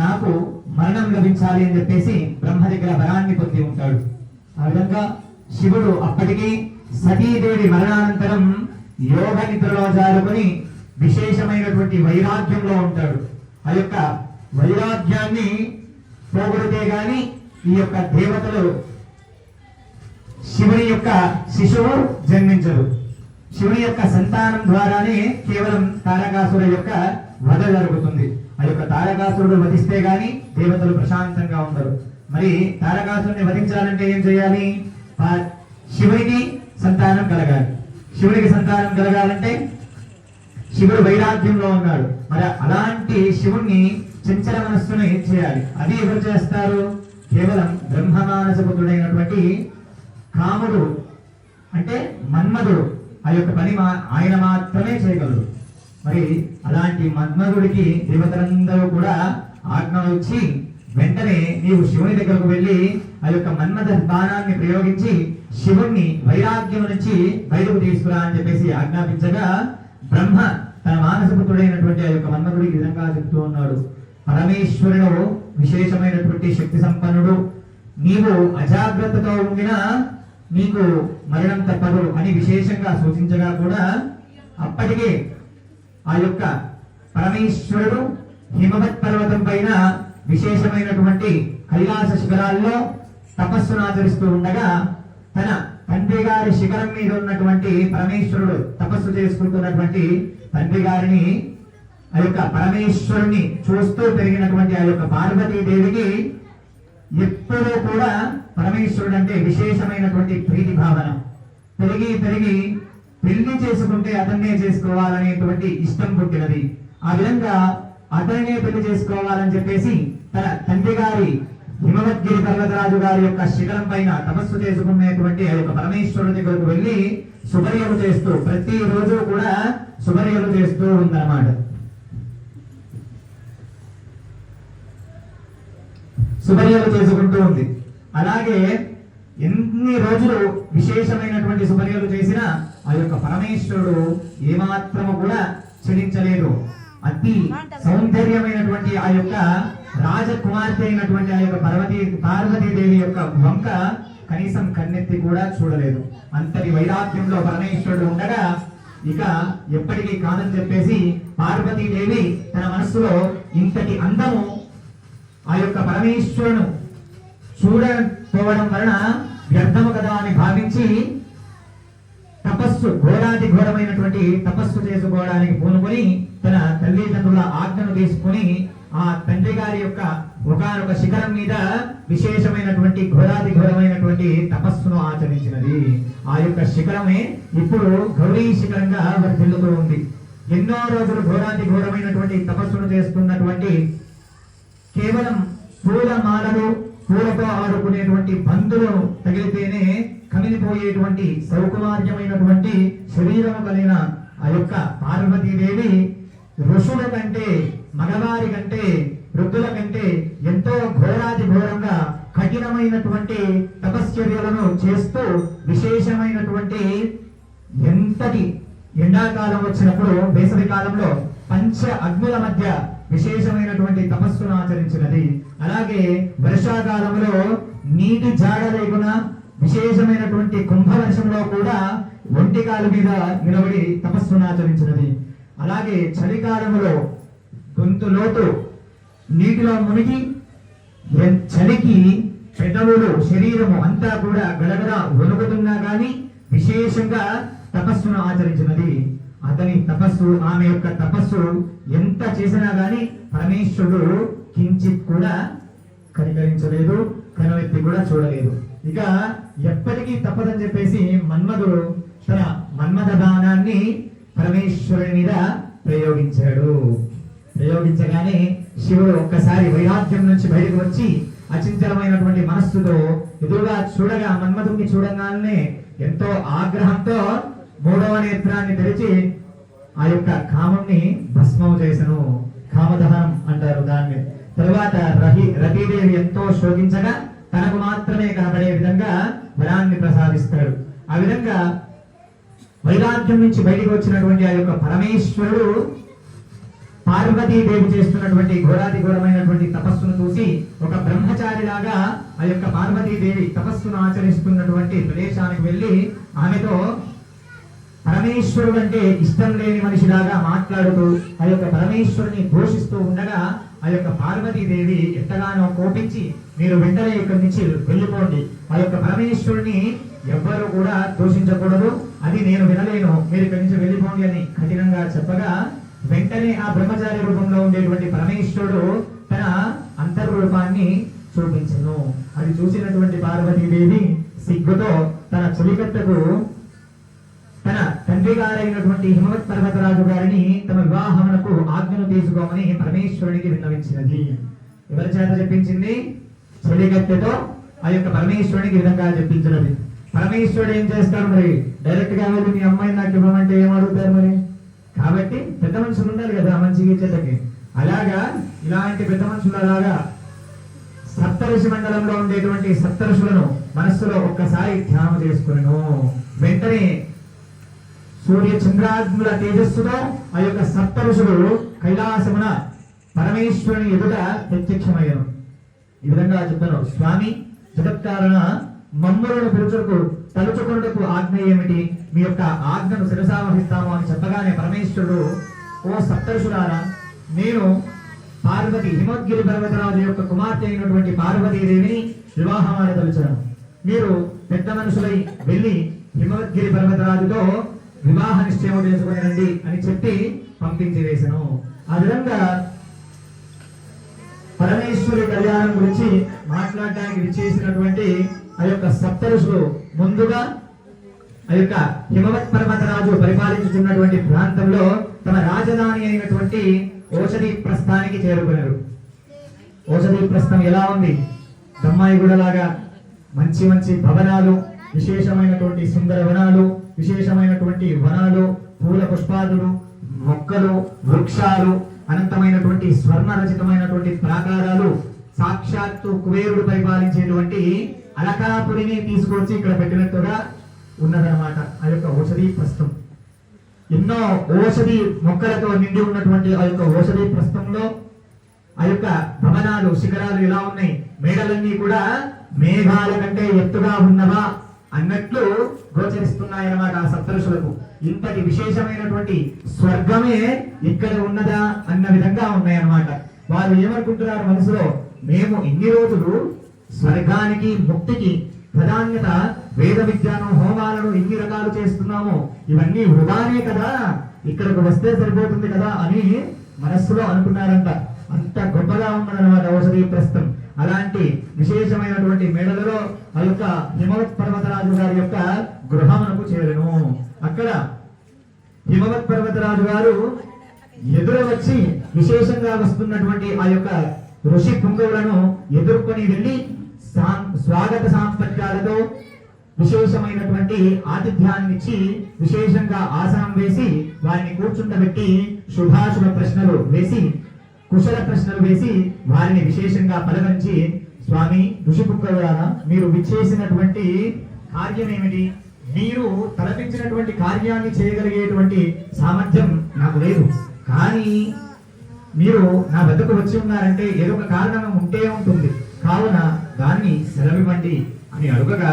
నాకు మరణం లభించాలి అని చెప్పేసి బ్రహ్మ దగ్గర వరాన్ని పొంది ఉంటాడు. ఆ విధంగా శివుడు అప్పటికి సతీదేవి మరణానంతరం యోగ నిద్రలో జారుకుని విశేషమైనటువంటి వైరాగ్యంలో ఉంటాడు. ఆ యొక్క వైరాగ్యాన్ని పోగొడితే గాని ఈ యొక్క దేవతలు శివుని యొక్క శిశువు జన్మించరు. శివుని యొక్క సంతానం ద్వారానే కేవలం తారకాసుర యొక్క వధ జరుగుతుంది. ఆ యొక్క తారకాసురుడు వధిస్తే గాని దేవతలు ప్రశాంతంగా ఉండరు. మరి తారకాసురుని వధించాలంటే ఏం చేయాలి? శివుడికి శివునికి సంతానం కలగాలి. శివునికి సంతానం కలగాలంటే శివుడు వైరాగ్యంలో ఉన్నాడు. మరి అలాంటి శివుణ్ణి చంచల మనస్సును ఏం చేయాలి? అది ఎవరు చేస్తారు? కేవలం బ్రహ్మమానసపుత్రుడైనటువంటి కాముడు అంటే మన్మధుడు ఆ యొక్క పని మా- ఆయన మాత్రమే చేయగలడు. మరి అలాంటి మన్మధుడికి దేవతలందరూ కూడా ఆజ్ఞ వచ్చి వెంటనే నీవు శివుని దగ్గరకు వెళ్ళి ఆ యొక్క మన్మథ బాణాన్ని ప్రయోగించి శివుణ్ణి వైరాగ్యం నుంచి బయటకు తీసుకురా అని చెప్పేసి ఆజ్ఞాపించగా బ్రహ్మ తన మానసపుత్రుడైనటువంటి ఆ యొక్క మన్మధుడికి విధంగా చెప్తూ ఉన్నాడు. పరమేశ్వరుడు విశేషమైనటువంటి శక్తి సంపన్నుడు. నీవు అజాగ్రత్తతో ఉండినా నీకు మరణం తప్పదు అని విశేషంగా సూచించగా కూడా అప్పటికే ఆ యొక్క పరమేశ్వరుడు హిమవత్ పర్వతం పైన విశేషమైనటువంటి కైలాస శిఖరాల్లో తపస్సును ఆచరిస్తూ ఉండగా తన తండ్రి గారి శిఖరం మీద ఉన్నటువంటి పరమేశ్వరుడు తపస్సు చేసుకుంటున్నటువంటి తండ్రి గారిని ఆ యొక్క పరమేశ్వరుని చూస్తూ పెరిగినటువంటి ఆ యొక్క పార్వతీదేవికి ఎప్పుడూ కూడా పరమేశ్వరుడు అంటే విశేషమైనటువంటి ప్రీతి భావన. పెరిగి పెరిగి పెళ్ళి చేసుకుంటే అతన్నే చేసుకోవాలనేటువంటి ఇష్టం పుట్టినది. ఆ విధంగా అతనినే పెళ్ళి చేసుకోవాలని చెప్పేసి తన తండ్రి గారి హిమవద్గిరి పర్వతరాజు గారి యొక్క శిఖరం పైన తపస్సు చేసుకునేటువంటి ఆ యొక్క పరమేశ్వరుడి దగ్గరకు వెళ్ళి శుభర్యలు చేస్తూ ప్రతి రోజు కూడా శుభర్యలు చేస్తూ ఉందన్నమాట. శుభర్యలు చేసుకుంటూ ఉంది. అలాగే ఎన్ని రోజులు విశేషమైనటువంటి శుభర్యలు చేసినా ఆ యొక్క పరమేశ్వరుడు ఏమాత్రము కూడా చెలించలేదు అతి సౌందర్యమైనటువంటి ఆ యొక్క రాజకుమార్తె అయినటువంటి ఆ యొక్క పర్వతీ పార్వతీదేవి యొక్క వంక కనీసం కన్నెత్తి కూడా చూడలేదు. అంతటి వైరాగ్యంలో పరమేశ్వరుడు ఉండగా ఇక ఎప్పటికీ కాదని చెప్పేసి పార్వతీదేవి తన మనస్సులో ఇంతటి అందము ఆ యొక్క పరమేశ్వరును చూడకపోవడం వలన వ్యర్థము కదా అని భావించి తపస్సు ఘోరాది ఘోరమైనటువంటి తపస్సు చేసుకోవడానికి పూనుకొని తన తల్లిదండ్రుల ఆజ్ఞను తీసుకొని ఆ తండ్రి గారి యొక్క ఒకనొక శిఖరం మీద విశేషమైనటువంటి ఘోరాది ఘోరమైనటువంటి తపస్సును ఆచరించినది. ఆ యొక్క శిఖరమే ఇప్పుడు గౌరీ శిఖరంగా వర్ధిల్లుతూ ఉంది. ఎన్నో రోజులు ఘోరాది ఘోరమైనటువంటి తపస్సును చేస్తున్నటువంటి కేవలం పూల మాలలు పూలతో ఆడుకునేటువంటి బంధులు తగిలితేనే కమిలిపోయేటువంటి సౌకుమార్యమైనటువంటి శరీరము కలిగిన ఆ యొక్క పార్వతీదేవి ఋషుల కంటే మగవారి కంటే వృద్ధుల కంటే ఎంతో ఘోరాది ఘోరంగా కఠినమైనటువంటి తపశ్చర్యలను చేస్తూ విశేషమైనటువంటి ఎంతటి ఎండాకాలం వచ్చినప్పుడు వేసవి కాలంలో పంచ అగ్నుల మధ్య విశేషమైనటువంటి తపస్సును ఆచరించినది. అలాగే వర్షాకాలంలో నీటి జాడ లేకుండా విశేషమైనటువంటి కుంభవర్షంలో కూడా ఒంటి కాలు మీద నిలబడి తపస్సును ఆచరించినది. అలాగే చలికాలంలో గొంతు లోతు నీటిలో మునిగి చలికి పెదవులు శరీరము అంతా కూడా గడగడ వణుకుతున్నా కానీ విశేషంగా తపస్సును ఆచరించినది. అతని తపస్సు ఆమె యొక్క తపస్సు ఎంత చేసినా గాని పరమేశ్వరుడు కించిత్ కూడా కనికరించలేదు కనువెత్తి కూడా చూడలేదు. ఇక ఎప్పటికీ తప్పదని చెప్పేసి మన్మధుడు తన మన్మథ బాణాన్ని పరమేశ్వరుని మీద ప్రయోగించాడు. ప్రయోగించగానే శివుడు ఒక్కసారి వైరాగ్యం నుంచి బయటకు వచ్చి అచింతలమైనటువంటి మనస్సుతో ఎదురుగా చూడగా మన్మధుడిని చూడగానే ఎంతో ఆగ్రహంతో మూడవ నేత్రాన్ని తెరిచి ఆ యొక్క కామంని భస్మం చేసను. కామదహనం అంటారు దాన్ని. తరువాత రహి రతీదేవి ఎంతో శోకించగా తనకు మాత్రమే కనబడే విధంగా వరాన్ని ప్రసాదిస్తాడు. ఆ విధంగా వైరాగ్యం నుంచి బయటికి వచ్చినటువంటి ఆ యొక్క పరమేశ్వరుడు పార్వతీదేవి చేస్తున్నటువంటి ఘోరాది ఘోరమైనటువంటి తపస్సును చూసి ఒక బ్రహ్మచారిలాగా ఆ యొక్క పార్వతీదేవి తపస్సును ఆచరిస్తున్నటువంటి ప్రదేశానికి వెళ్ళి ఆమెతో పరమేశ్వరుడు అంటే ఇష్టం లేని మనిషిలాగా మాట్లాడుతూ ఆ యొక్క పరమేశ్వరుని ఘోషిస్తూ ఉండగా ఆ యొక్క పార్వతీదేవి ఎంతగానో కోపించి మీరు వెంటనే ఇక్కడి నుంచి వెళ్ళిపోండి. ఆ యొక్క పరమేశ్వరుని ఎవ్వరు కూడా దూషించకూడదు. అది నేను వినలేను. మీరు ఇక్కడి నుంచి వెళ్ళిపోండి అని కఠినంగా చెప్పగా వెంటనే ఆ బ్రహ్మచారి రూపంలో ఉండేటువంటి పరమేశ్వరుడు తన అంతర్రూపాన్ని చూపించను. అది చూసినటువంటి పార్వతీదేవి సిగ్గుతో తన చులికత్తకు తన తండ్రి గారైనటువంటి హిమవత్ పర్వతరాజు గారిని తమ వివాహమునకు ఆజ్ఞను తీసుకోమని పరమేశ్వరునికి విన్నవించినది. ఎవరి చేత చెప్పించింది? చెలిగత్తెతో ఆ యొక్క పరమేశ్వరునికి విధంగా చెప్పించినది. పరమేశ్వరుడు ఏం చేస్తాడు మరి? డైరెక్ట్గా వెళ్ళి మీ అమ్మాయిని నాకు ఇవ్వమంటే ఏం అడుగుతారు మరి? కాబట్టి పెద్ద మనుషులు ఉండాలి కదా మంచిగా ఇచ్చేటకి అలాగా ఇలాంటి పెద్ద మనుషులు అలాగా సప్తఋషి మండలంలో ఉండేటువంటి సప్తఋషులను మనస్సులో ఒక్కసారి ధ్యానం చేసుకును వెంటనే సూర్య చంద్రాగ్ముల తేజస్సుతో ఆ యొక్క సప్త ఋషులు కైలాసమున పరమేశ్వరుని ఎదుట ప్రత్యక్షమయ్యాను ఈ విధంగా చెప్తాను స్వామి జగత్కారణ మమ్మలను పిలుచుకు తలుచుకున్నకు ఆజ్ఞ ఏమిటి? మీ యొక్క ఆజ్ఞను శిరసావహిస్తాము అని చెప్పగానే పరమేశ్వరుడు ఓ సప్తరుషులారా నేను పార్వతి హిమద్గిరి పర్వతరాజు యొక్క కుమార్తె అయినటువంటి పార్వతీదేవిని వివాహం ఆడదలిచాను మీరు పెద్ద మనుషులై వెళ్ళి హిమద్గిరి పర్వతరాజుతో వివాహ నిశ్చయం చేసుకుని రండి అని చెప్పి పంపించి వేశాను ఆ విధంగా పరమేశ్వరి కళ్యాణం గురించి మాట్లాడడానికి విచ్చేసినటువంటి ఆ యొక్క సప్తరుషులు ముందుగా ఆ యొక్క హిమవత్ పర్వతరాజు పరిపాలించుతున్నటువంటి ప్రాంతంలో తమ రాజధాని అయినటువంటి ఓషధి ప్రస్థానికి చేరుకున్నారు. ఓషధి ప్రస్థం ఎలా ఉంది? దమ్మాయిగూడ గుడలాగా మంచి మంచి భవనాలు విశేషమైనటువంటి సుందర వనాలు విశేషమైనటువంటి వనాలు పూల పుష్పాదులు మొక్కలు వృక్షాలు అనంతమైనటువంటి స్వర్ణ రచితమైనటువంటి ప్రాకారాలు సాక్షాత్తు కుబేరుడు పరిపాలించేటువంటి అలకాపురిని తీసుకొచ్చి ఇక్కడ పెట్టినట్టుగా ఉన్నదన్నమాట. ఆ యొక్క ఔషధి ప్రస్థం. ఎన్నో ఔషధి మొక్కలతో నిండి ఉన్నటువంటి ఆ యొక్క ఔషధి ప్రస్థంలో ఆ యొక్క భవనాలు శిఖరాలు ఎలా ఉన్నాయి? మేడలన్నీ కూడా మేఘాల కంటే ఎత్తుగా ఉన్నవా? అన్నట్లు గోచరిస్తున్నాయన్నమాట ఆ సప్తరుషులకు. ఇంతటి విశేషమైనటువంటి స్వర్గమే ఇక్కడ ఉన్నదా అన్న విధంగా ఉన్నాయన్నమాట. వారు ఏమనుకుంటున్నారు మనసులో? మేము ఇన్ని రోజులు స్వర్గానికి ముక్తికి ప్రాధాన్యత వేద విద్యను హోమాలను ఇన్ని రకాలు చేస్తున్నాము ఇవన్నీ వృధానే కదా. ఇక్కడికి వస్తే సరిపోతుంది కదా అని మనస్సులో అనుకున్నారంట. అంత గొప్పగా ఉన్నదన్నమాట ఔషధీ ప్రస్తుతం. అలాంటి విశేషమైనటువంటి మేడలలో ఆ యొక్క హిమవత్ పర్వతరాజు గారి యొక్క గృహమునకు చేరను. అక్కడ హిమవత్ పర్వతరాజు గారు ఎదుర వచ్చి విశేషంగా వస్తున్నటువంటి ఆ యొక్క ఋషి పుంగవులను ఎదుర్కొని వెళ్ళి స్వాగత సాంపత్యాలతో విశేషమైనటువంటి ఆతిథ్యాన్ని ఇచ్చి విశేషంగా ఆసనం వేసి వారిని కూర్చుండబెట్టి శుభాశుభ ప్రశ్నలు వేసి కుశల ప్రశ్నలు వేసి వారిని విశేషంగా పలకరించి స్వామి ఋషిపుక్కలారా మీరు విచ్చేసినటువంటి కార్యం ఏమిటి? మీరు తలపించినటువంటి కార్యాన్ని చేయగలిగేటువంటి సామర్థ్యం నాకు లేదు. కానీ మీరు నా వద్దకు వచ్చి ఉన్నారంటే ఏదో ఒక కారణం ఉంటే ఉంటుంది. కావున దాన్ని సెలవివ్వండి అని అడుగగా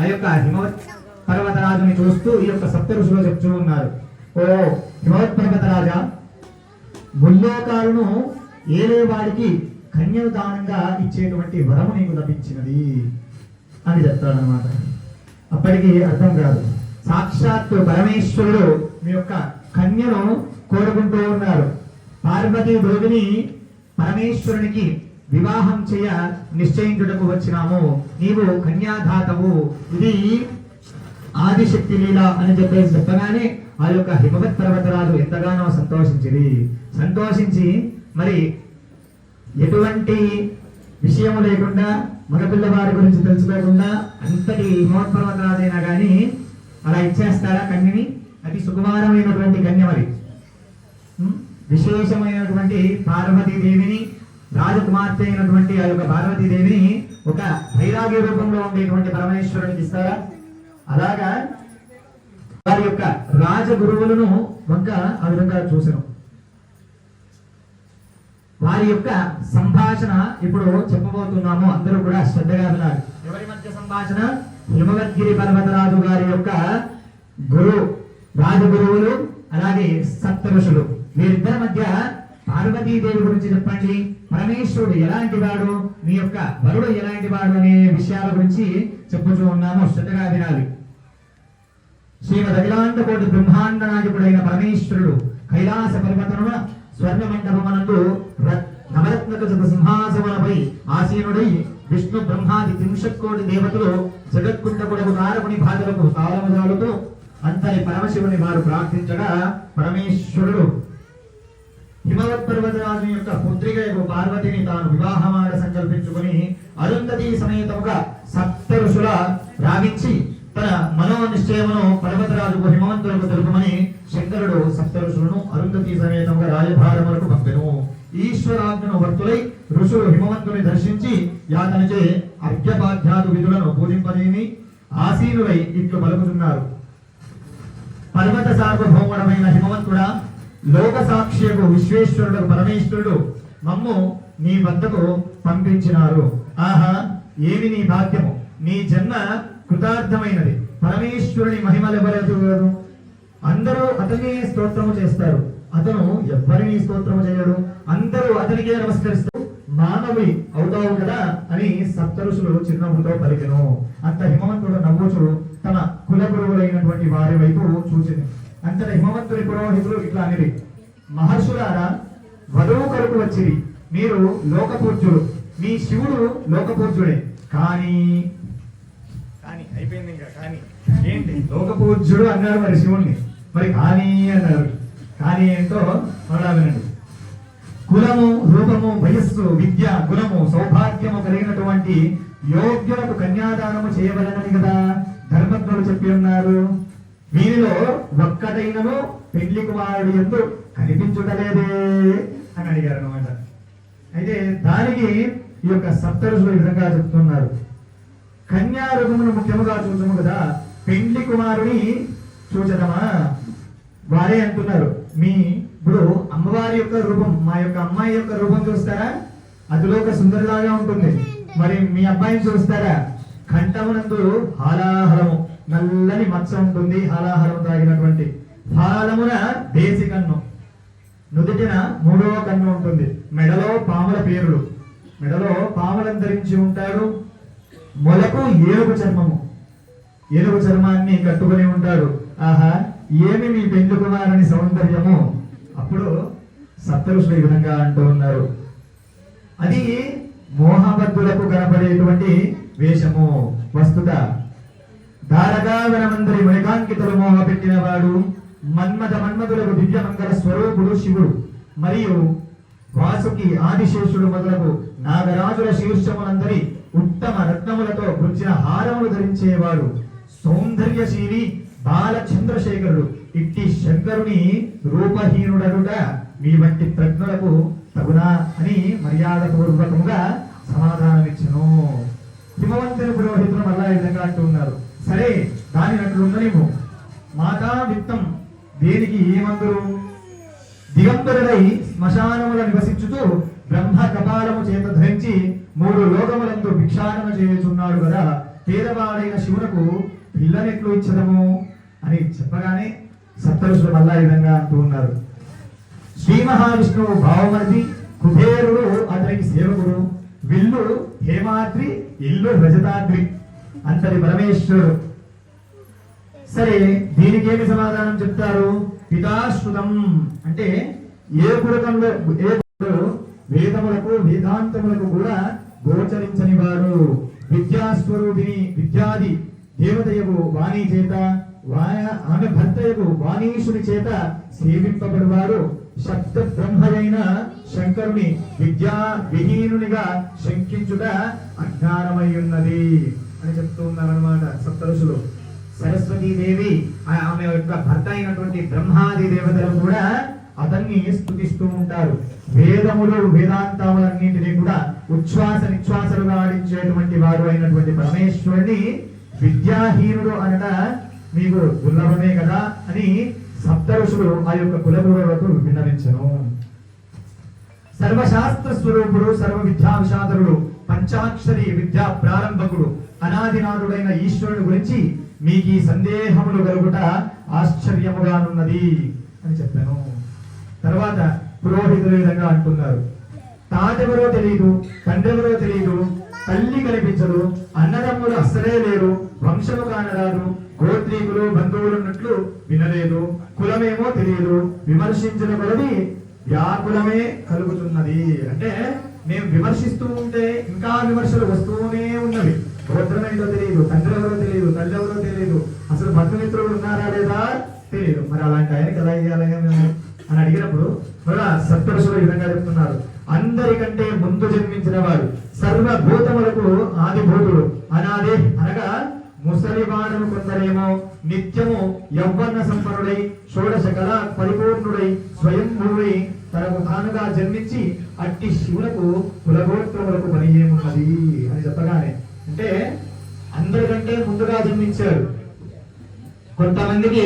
ఆ యొక్క హిమవత్ పర్వతరాజుని చూస్తూ ఈ యొక్క సప్త ఋషులు చెప్తూ ఉన్నారు. ఓ హిమవత్ పర్వతరాజా ముల్లోకాలను ఏలే వాడికి కన్యను దానంగా ఇచ్చేటువంటి వరము నీకు లభించినది అని చెప్తాడనమాట అప్పటికి అర్థం కాదు. సాక్షాత్తు పరమేశ్వరుడు మీ యొక్క కన్యను కోరుకుంటూ ఉన్నారు. పార్వతీ దేవిని పరమేశ్వరునికి వివాహం చేయ నిశ్చయించుటకు వచ్చినాము. నీవు కన్యాధాతవు. ఇది ఆదిశక్తి లీల అని చెప్పేసి చెప్పగానే ఆ యొక్క హిమవత్ పర్వతరాజు ఎంతగానో సంతోషించింది సంతోషించి మరి ఎటువంటి విషయం లేకుండా మగపిల్లవారి గురించి తెలుసుకోకుండా అంతటి హిమవత్ కానీ అలా ఇచ్చేస్తారా కన్యని? అతి సుకుమారమైనటువంటి కన్య మరి విశేషమైనటువంటి పార్వతీదేవిని రాజకుమార్తె అయినటువంటి ఆ యొక్క పార్వతీదేవిని ఒక వైరాగ్య రూపంలో ఉండేటువంటి పరమేశ్వరునికి ఇస్తారా? అలాగా వారి యొక్క రాజగురువులను వంక ఆ విధంగా చూసాను వారి యొక్క సంభాషణ ఇప్పుడు చెప్పబోతున్నాము. అందరూ కూడా శ్రద్ధగా వినాలి. ఎవరి మధ్య సంభాషణ? హిమవద్గిరి పర్వతరాజు గారి యొక్క గురు రాజగురువులు అలాగే సప్త ఋషులు వీరిద్దరి మధ్య పార్వతీదేవి గురించి చెప్పండి. పరమేశ్వరుడు ఎలాంటి వాడు? మీ యొక్క వరుడు ఎలాంటి వాడు అనే విషయాల గురించి చెప్పుతూ ఉన్నాము. శ్రద్ధగా వినాలి. శ్రీమద్ అఖిలాండ కోటి బ్రహ్మాండ నాయకుడైన పరమేశ్వరుడు కైలాస పర్వతమున స్వర్ణ మండపమనందు నవరత్నక శత సింహాసములపై ఆసీనుడై విష్ణు బ్రహ్మాది త్రింశత్కోటి దేవతలు జగత్కుండకుడకు తారకుని భాగలకు తాళముదాలుతూ అంతని పరమశివుని వారు ప్రార్థించగా పరమేశ్వరుడు హిమవత్ పర్వతరాజు యొక్క పుత్రిక పార్వతిని తాను వివాహమాడ సంకల్పించుకుని అరుంధతి సమేతముగా సప్త ఋషుల రావించి తన మనో నిశ్చయమును పర్వతరాజుకు హిమవంతులకు తెలుపమని శంకరుడు సప్తఋషులను అరుంధతి సమేతంగా రాజభారములకు పంపెను. ఈశ్వరాజ్ఞను వర్తులై ఋషులు హిమవంతుని దర్శించి యాతనచే అర్ఘ్యపాధ్యాదు విధులను పూజింపజేని ఆసీనులై ఇట్లు పలుకుతున్నారు. పర్వత సార్వభౌముడమైన హిమవంతుడా లోక సాక్షియకు విశ్వేశ్వరుడు పరమేశ్వరుడు మమ్ము నీ వద్దకు పంపించినారు. ఆహా ఏమి నీ భాగ్యము? నీ జన్మ కృతార్థమైనది. పరమేశ్వరుని మహిమలెవరెదురు? అందరూ అతని స్తోత్రము చేస్తారు. అతను ఎవ్వరిని స్తోత్రము చేయడు. అందరూ అతనికే నమస్కరిస్తూ మానవి అవుతావు కదా అని సప్తరుషులు చిరునవ్వుతో పలికెను. అంత హిమవంతుడు నవ్వుచుడు తన కుల గురువులైనటువంటి వారి వైపు చూసింది అంతట హిమవంతుని పురోహితులు ఇట్లా అనేది మహర్షులారా వధువు కొరకు వచ్చిరి. మీరు లోకపూజ్యులు మీ శివుడు లోకపూజ్యుడే. కానీ కానీ అయిపోయింది ఇంకా కానీ. ఏంటి? లోకపూజ్యుడు అన్నారు మరి శివుణ్ణి. మరి కానీ అన్నారు. కానీ ఏంటో మరలా వినండి. కులము రూపము వయస్సు విద్య గుణము సౌభాగ్యము కలిగినటువంటి యోగ్యులకు కన్యాదానము చేయవలనని కదా ధర్మజ్ఞులు చెప్పి ఉన్నారు. వీరిలో ఒక్కటైనను పెళ్ళి కుమారుడు ఎందు కనిపించుటలేదే అని అడిగారు అనమాట అయితే దానికి ఈ యొక్క సప్తరుషులు ఈ విధంగా చెప్తున్నారు. కన్యా రూపమును ముఖ్యముగా చూసము కదా పెండ్లి కుమారుని చూచదమా వారే అంటున్నారు. మీ ఇప్పుడు అమ్మవారి యొక్క రూపం మా యొక్క అమ్మాయి యొక్క రూపం చూస్తారా? అదిలో ఒక సుందరిలాగా ఉంటుంది. మరి మీ అబ్బాయిని చూస్తారా? కంఠమునందు హాలాహలము నల్లని మచ్చ ఉంటుంది హాలాహలం తాగినటువంటి. హాలమున దేశి కన్ను నుదుటిన మూడవ కన్ను ఉంటుంది. మెడలో పాముల పేరుడు మెడలో పాములను ధరించి ఉంటాడు మొలకు ఏనుగు చర్మము. ఏనుగు చర్మాన్ని కట్టుకుని ఉంటాడు ఆహా ఏమి మీ పెంచుకున్నారని సౌందర్యము? అప్పుడు సప్తరుషులు ఈ విధంగా అంటూ ఉన్నారు. అది మోహబద్ధులకు కనపడేటువంటి వేషము వస్తుత. దారగా వినమందరి మణికాంకితలు మోహ పెట్టినవాడు మన్మద మన్మధులకు దివ్య మంగళ స్వరూపుడు శివుడు. మరియు వాసుకి ఆదిశేషుడు మొదలకు నాగరాజుల శీర్షములందరి ఉత్తమ రత్నములతో గుర్చిన హారములు ధరించేవాడు. సౌందర్యశీలి బాల చంద్రశేఖరుడు ఇట్టి శంకరుని రూపహీనుడనుట మీ వంటి ప్రజ్ఞులకు తగునా అని మర్యాద పూర్వకముగా సమాధానమిచ్చను. హిమవంతుని పురోహితులు మళ్ళా ఈ విధంగా అంటూ ఉన్నారు. సరే దాని అట్లుండలేము మాతా విత్తం దేనికి ఏమందరు దిగంబరులై శ్మశానముల నివసించుతూ బ్రహ్మ కపాలము చేత ధరించి మూడు లోకములందు భిక్షాటన చేయుచున్నాడు కదా పేదవాడైన శివునకు పిల్లనెట్లు ఇచ్చదము? అని చెప్పగానే సప్తరుషులు మళ్ళా ఈ విధంగా అంటూ ఉన్నారు. శ్రీ మహావిష్ణువు భావమతి కుబేరుడు అతనికి సేవకుడు విల్లు హేమాద్రి ఇల్లు రజతాద్రి అంతటి పరమేశ్వరుడు. సరే దీనికి ఏమి సమాధానం చెప్తారు? పితాశ్రుతం. అంటే ఏ పురకంలో ఏ వేదములకు వేదాంతములకు కూడా గోచరించని వారు విద్యాస్వరూపిణి విద్యాది దేవతయకు వాణి చేత ఆమె భర్తయకు వాణీశుని చేత సేవింపబడివారు శబ్ద బ్రహ్మయైన శంకరుని విద్యా విహీనునిగా శంకించుట అజ్ఞానమై ఉన్నది అని చెప్తూ ఉన్నారనమాట సప్తరుషులు సరస్వతీదేవి ఆ- ఆమె యొక్క భర్త అయినటువంటి బ్రహ్మాది దేవతలు కూడా అతన్ని స్థుతిస్తూ ఉంటారు. వేదములు వేదాంతములన్నింటినీ కూడా ఉచ్ఛ్వాస నిశ్వాసలుగా ఆడించేటువంటి వారు అయినటువంటి పరమేశ్వరుని విద్యాహీనుడు అనట మీకు దుర్లభమే కదా అని సప్త ఋషులు ఆ యొక్క కులగురువులకు విన్నవించను. సర్వశాస్త్ర స్వరూపుడు సర్వ విద్యా విషాదరుడు పంచాక్షరి విద్యా ప్రారంభకుడు అనాదినాథుడైన ఈశ్వరుడు గురించి మీకు ఈ సందేహములు కలుగుట ఆశ్చర్యముగానున్నది అని చెప్పాను. తర్వాత పురోహితులు విధంగా అంటున్నారు. తాతెవరో తెలియదు తండ్రెవరో తెలియదు తల్లి కనిపించదు అన్నదమ్ములు అస్సలే లేరు వంశము కానరాదు గోత్రీకులు బంధువులు ఉన్నట్లు వినలేదు. కులమేమో తెలియదు. విమర్శించిన కొలది వ్యాకులమే కలుగుతున్నది. అంటే మేము విమర్శిస్తూ ఉంటే ఇంకా విమర్శలు వస్తూనే ఉన్నవి. గోత్రమేదో తెలియదు తండ్రి ఎవరో తెలియదు తల్లి ఎవరో తెలియదు. అసలు బంధుమిత్రులు ఉన్నారా లేదా తెలియదు. మరి అలాంటి ఆయనకి ఎలా ఇవ్వాలని మేము అని అడిగినప్పుడు మరలా సప్తరుషులు ఈ విధంగా చెప్తున్నారు. అందరికంటే ముందు జన్మించిన వాడు. సర్వభూతములకు ఆదిభూతుడు. అనాది అనగా ముసలివాడను కొందరేమో నిత్యము యవ్వన సంపన్నుడై షోడశ కళ పరిపూర్ణుడై స్వయంభుడై తనకు తానుగా జన్మించి అట్టి శివులకు కులగోత్రములకు పని ఏమున్నది అని చెప్పగానే అంటే అందరికంటే ముందుగా జన్మించాడు. కొంతమందికి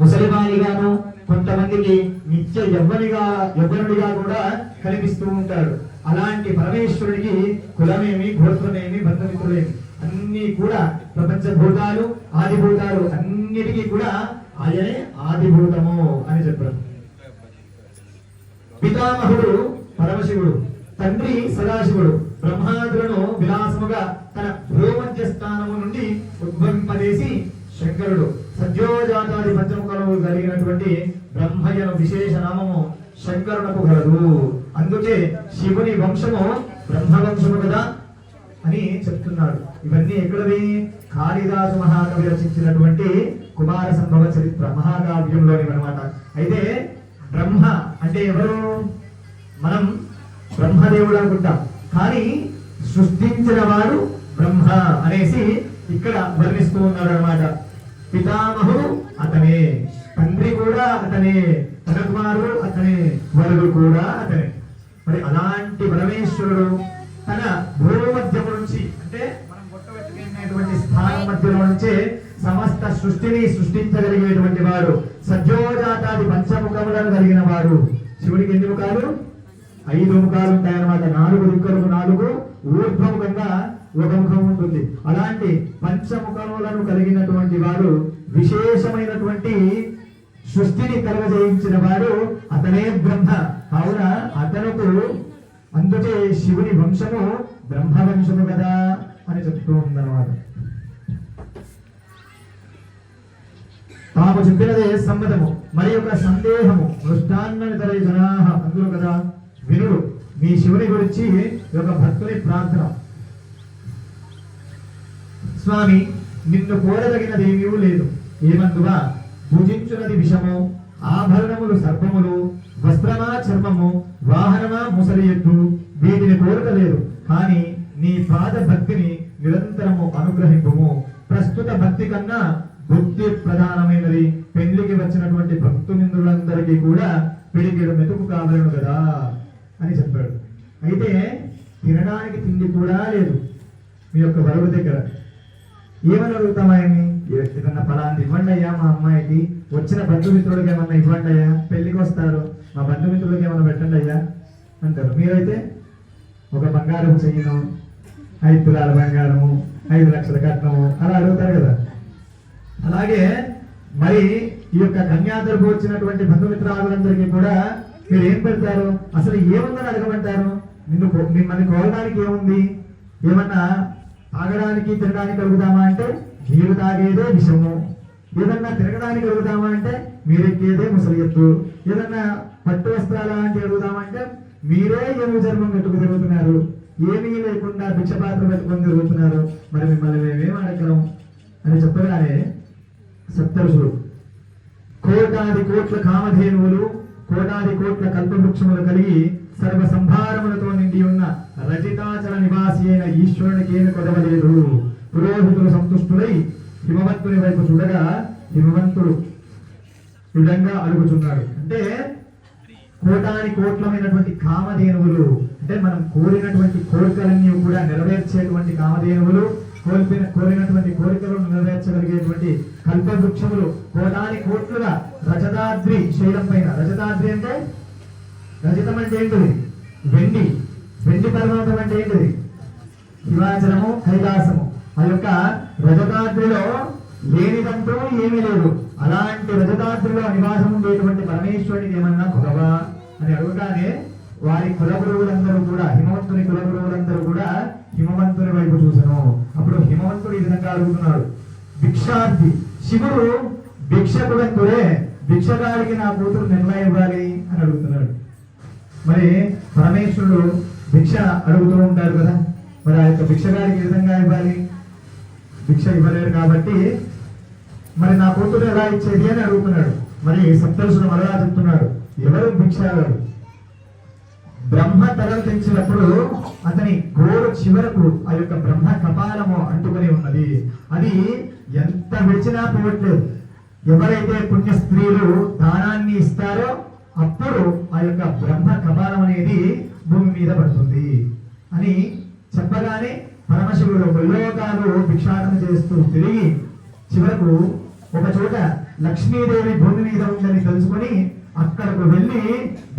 ముసలివారిగాను కొంతమందికి నిత్య యవ్వనిగా యవ్వనుడిగా కూడా కనిపిస్తూ ఉంటాడు. అలాంటి పరమేశ్వరుడికి కులమేమి గోత్రమేమి బంధుమిత్రులేమి. అన్ని కూడా ప్రపంచ భూతాలు ఆదిభూతాలు అన్నిటికీ కూడా ఆయనే ఆదిభూతము అని చెప్పారు పితామహుడు పరమశివుడు తండ్రి సదాశివుడు బ్రహ్మాదులను విలాసముగా తన భూమధ్య స్థానము నుండి ఉద్భవింపజేసి శంకరుడు సద్యోజాతాది పంచముఖము కలిగినటువంటి బ్రహ్మయ్యను విశేష నామము శంకరునకు గలదు. అందుకే శివుని వంశము బ్రహ్మ వంశము కదా. అని చెప్తున్నాడు. ఇవన్నీ ఎక్కడవి? కాళిదాసు మహాకవి రచించినటువంటి కుమార సంభవ చరిత్ర మహాకావ్యంలోని అనమాట అయితే బ్రహ్మ అంటే ఎవరు? మనం బ్రహ్మదేవుడు అనుకుంటాం. కానీ సృష్టించిన వాడు బ్రహ్మ అనేసి ఇక్కడ వర్ణిస్తూ ఉన్నాడు అనమాట పితామహుడు అతనే తండ్రి కూడా అతనే తన కుమారుడు అతనే వరుడు కూడా అతనే. మరి అలాంటి పరమేశ్వరుడు తన భూమధ్యము నుంచి అంటే మనం బొట్టబెట్టుకునేటువంటి స్థానం మధ్యలో నుంచే సమస్త సృష్టిని సృష్టించగలిగేటువంటి వాడు సద్యోజాతాది పంచముఖములను కలిగిన వాడు. శివుడికి ఎన్ని ముఖాలు? ఐదు ముఖాలు ఉంటాయన్నమాట. నాలుగు దిక్కులకు నాలుగు ఊర్ధ్వముఖంగా ఒక ముఖం ఉంటుంది. అలాంటి పంచముఖములను కలిగినటువంటి వాడు విశేషమైనటువంటి సృష్టిని కలగజేయించిన వాడు అతనే బ్రహ్మ. కావున అతనుకు అందుకే శివుని వంశము బ్రహ్మవంశము కదా అని చెప్తూ ఉందన్నమాట. తాము చెప్పినదే సమ్మతము మరి యొక్క సందేహము మృష్టాన్న తర జనాహ అందులో కదా. వినుడు మీ శివుని గురించి ఒక భక్తుని ప్రార్థన. స్వామి నిన్ను కోరదగినదేమీ లేదు. ఏమందువా? పూజించున్నది విషము ఆభరణములు సర్పములు వస్త్రమా చర్మము వాహనమా ముసలి ఎద్దు వీటిని కోరుకలేదు కానీ నీ పాద భక్తిని నిరంతరము అనుగ్రహింపము. ప్రస్తుత భక్తి కన్నా భక్తి ప్రధానమైనది. పెళ్ళికి వచ్చినటువంటి భక్తునిందులందరికీ కూడా పెళ్ళికి మెతుకు కావలను కదా అని చెప్పాడు. అయితే తినడానికి తిండి కూడా లేదు మీ యొక్క వరువు దగ్గర. ఏమని అడుగుతామాయని ఏదన్నా ఫలాంటి ఇవ్వండి అయ్యా మా అమ్మాయికి. వచ్చిన బంధుమిత్రుడికి ఏమన్నా ఇవ్వండి అయ్యా పెళ్ళికి వస్తారు మా బంధుమిత్రులకి ఏమైనా పెట్టండి అయ్యా? అంటారు. మీరైతే ఒక బంగారం చెయ్యను ఐదు తులాల బంగారము ఐదు లక్షల కట్నము అలా అడుగుతారు కదా. అలాగే మరి ఈ యొక్క కన్యాదర్భ వచ్చినటువంటి బంధుమిత్రాదులందరికీ కూడా మీరు ఏం పెడతారు? అసలు ఏముందని అడగమంటారు? నిన్ను మిమ్మల్ని కోరడానికి ఏముంది? ఏమన్నా తాగడానికి తినడానికి అడుగుదామా అంటే మీరు తాగేదే విషము. ఏదన్నా తిరగడానికి అడుగుదామా అంటే మీరెక్కేదే ముసలి ఎత్తు. ఏదన్నా పట్టు వస్త్రాల అంటే అడుగుదామా మీరే ఏమి చర్మం పెట్టుకు తిరుగుతున్నారు? ఏమీ లేకుండా భిక్షపాత్ర పెట్టుకొని తిరుగుతున్నారు? మరి మిమ్మల్ని మేమేం అడగలం? అని చెప్పగానే సప్తరుషులు కోటాది కోట్ల కామధేనువులు కోటాది కోట్ల కల్పవృక్షములు కలిగి సర్వ సంభారములతో నిండి ఉన్న రజితాచల నివాసి అయిన ఈశ్వరునికి ఏమి కొదవలేదు. పురోహితులు సంతుష్టులై హిమవంతుని వైపు చూడగా హిమవంతుడు దృఢంగా అడుగుతున్నాడు అంటే కోటాని కోట్లమైనటువంటి కామధేనువులు. అంటే మనం కోరినటువంటి కోరికలన్నీ కూడా నెరవేర్చేటువంటి కామధేనువులు కోల్పోయిన కోరినటువంటి కోరికలను నెరవేర్చగలిగేటువంటి కల్పవృక్షములు. కోటాని కోట్లుగా రజతాద్రి శైలం పైన. రజతాద్రి అంటే? రజతం అంటే ఏంటిది? వెండి. వెండి పర్వతం అంటే ఏంటిది? హిమాచలము కైలాసము. ఆ యొక్క రజతాద్రిలో లేనిదంటూ ఏమీ లేదు. అలాంటి రజతాద్రిలో నివాసం ఉండేటువంటి పరమేశ్వరుడికి ఏమన్నా కులవా? అని అడగగానే వారి కులగురువులందరూ కూడా హిమవంతుని కులగురువులందరూ కూడా హిమవంతుని వైపు చూసను. అప్పుడు హిమవంతుడు ఈ విధంగా అడుగుతున్నాడు. భిక్షార్థి శివుడు భిక్షకుడంతుడే భిక్షగాడికి నా కూతురు నిర్ణయం ఇవ్వాలి అని అడుగుతున్నాడు. మరి పరమేశ్వరుడు భిక్ష అడుగుతూ ఉంటారు కదా. మరి ఆ యొక్క భిక్షగాడికి విధంగా ఇవ్వాలి? భిక్ష ఇవ్వలేరు కాబట్టి మరి నా కూతురు ఎలా ఇచ్చేది అని అడుగుతున్నాడు. మరి సప్తరుషుడు మరలా చెప్తున్నాడు ఎవరు భిక్షగాడు బ్రహ్మ తలలు తెచ్చినప్పుడు అతని గోరు చివరకు ఆ యొక్క బ్రహ్మ కపాలము అంటుకొని ఉన్నది. అది ఎంత విడిచినా పోవట్లేదు. ఎవరైతే పుణ్య స్త్రీలు దానాన్ని ఇస్తారో అప్పుడు ఆ యొక్క బ్రహ్మ కపాలం అనేది భూమి మీద పడుతుంది అని చెప్పగానే పరమశివుడు ముల్లోకాలు భిక్షాటన చేస్తూ తిరిగి చివరకు ఒక చోట లక్ష్మీదేవి భూమి మీద ఉందని తెలుసుకొని అక్కడకు వెళ్ళి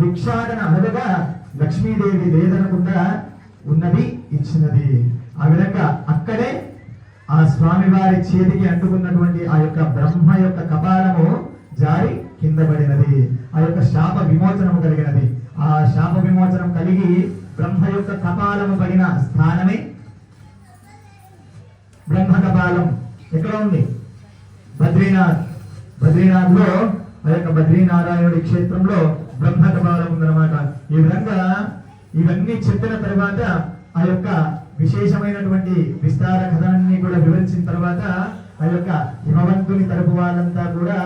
భిక్షాటన అడగగా లక్ష్మీదేవి లేదనకుండా ఉన్నది ఇచ్చినది. ఆ విధంగా అక్కడే ఆ స్వామివారి చేతికి అంటుకున్నటువంటి ఆ యొక్క బ్రహ్మ యొక్క కపాలము జారి కింద పడినది. ఆ యొక్క శాప విమోచనము కలిగినది. ఆ శాప విమోచనం కలిగి బ్రహ్మ యొక్క కపాలము పడిన స్థానమే బ్రహ్మ బాలం ఎక్కడ ఉంది? బద్రీనాథ్. బద్రీనాథ్లో ఆ యొక్క బద్రీనారాయణుడి క్షేత్రంలో బ్రహ్మ బాలం ఉందన్నమాట. ఈ విధంగా ఇవన్నీ చెప్పిన తర్వాత ఆ యొక్క విశేషమైనటువంటి విస్తార కథాన్ని కూడా వివరించిన తర్వాత ఆ యొక్క హిమవంతుని తరపు వాళ్ళంతా కూడా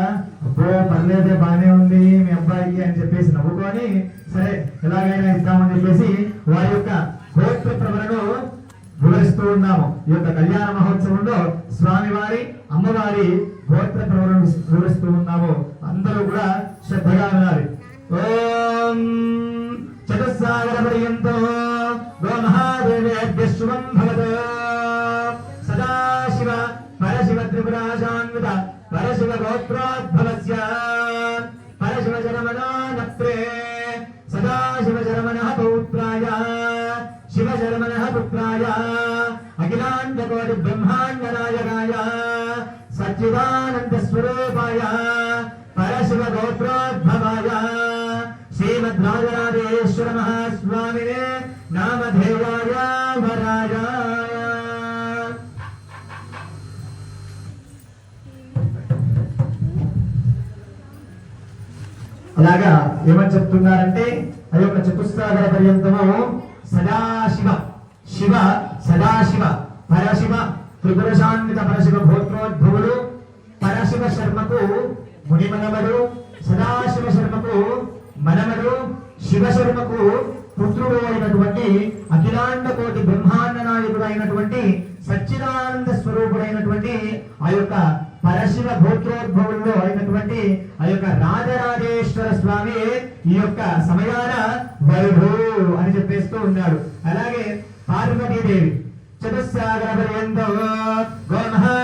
అబ్బో పర్లేదే బానే ఉంది మీ అబ్బాయికి అని చెప్పేసి నవ్వుకొని సరే ఎలాగైనా ఇద్దామని చెప్పేసి వారి యొక్క గోత్ర ప్రవరను వివరిస్తూ ఉన్నాము. ఈ యొక్క కళ్యాణ మహోత్సవంలో స్వామివారి అమ్మవారి గోత్ర ప్రవరణ వివరిస్తూ ఉన్నాము. అందరూ కూడా శ్రద్ధగా ఉన్నారు ఓం చతుస్సాగర పర్యంతో గో భవత. సదాశివ పరశివ త్రిపురాశాన్విత పరశివ గోత్రోద్భవస్య. సచ్చిదానంద స్వరూపాయ పరశివ గోత్రోద్భవాయ శ్రీమద్ రాజరాజేశ్వర మహాస్వామినే నామధేయాయ వరాయ అలాగా ఏమని చెప్తున్నారంటే అది ఒక చతుస్సాగర పర్యంతము సదాశివ శివ సదాశివ పరశివ త్రిపురశాన్విత పరశివ భోత్రోద్భవుడు పరశివ శర్మకు మనమరు సదాశివ శర్మకు మనమరు శివ శర్మకు పుత్రుడు అయినటువంటి అఖిలాండ కోటి బ్రహ్మాండ నాయకుడు అయినటువంటి సచ్చిదానంద స్వరూపుడైనటువంటి ఆ యొక్క పరశివ గోత్రోద్భవుల్లో అయినటువంటి ఆ యొక్క రాజరాజేశ్వర స్వామి ఈ యొక్క సమయాన వైభూ అని చెప్పేస్తూ ఉన్నాడు. అలాగే పార్వతీదేవి చతుస్సాగర పర్యంతో గోమహా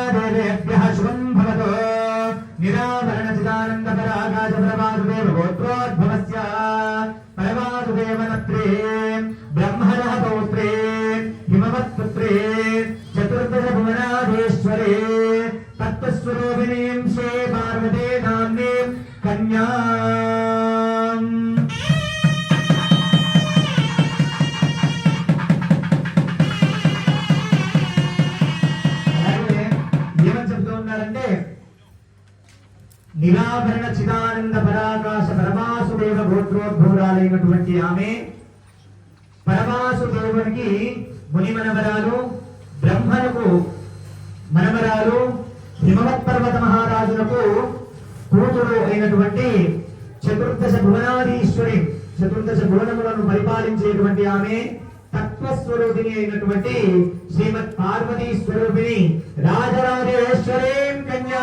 నిరాభరణ చిదానంద పరాకాశ పరమాసుదేవ గోత్రోద్భవురాలైనటువంటి ఆమె పరమాసుదేవునికి మునిమనవరాలు బ్రహ్మలకు మనమరాలు హిమవత్ పర్వత మహారాజులకు కూతురు అయినటువంటి చతుర్దశ భువనాధీశ్వరి చతుర్దశ భువనములను పరిపాలించేటువంటి ఆమె తత్వస్వరూపిణి అయినటువంటి శ్రీమద్ పార్వతీ స్వరూపిణి రాజరాజేశ్వరీ కన్యా.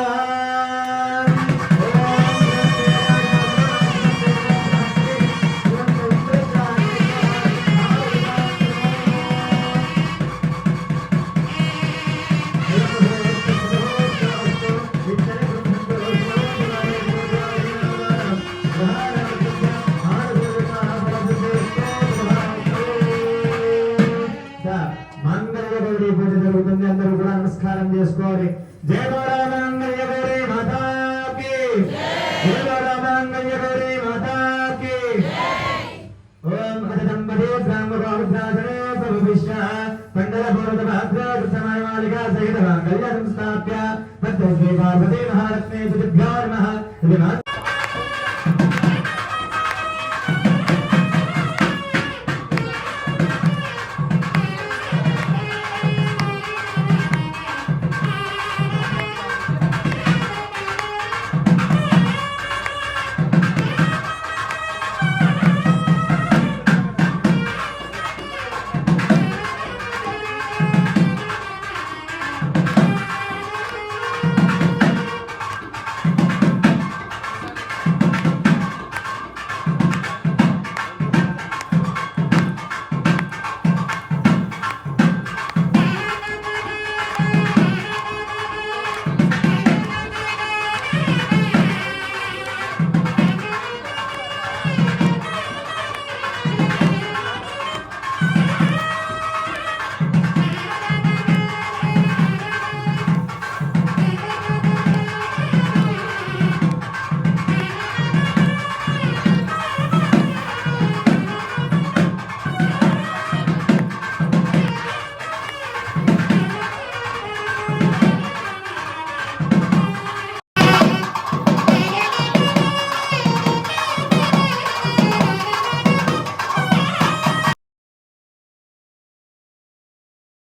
మాలికా సహిత కళ్యాణం స్థాప్య పద్మశ్రీ పార్వతీ మహాలక్ష్మీ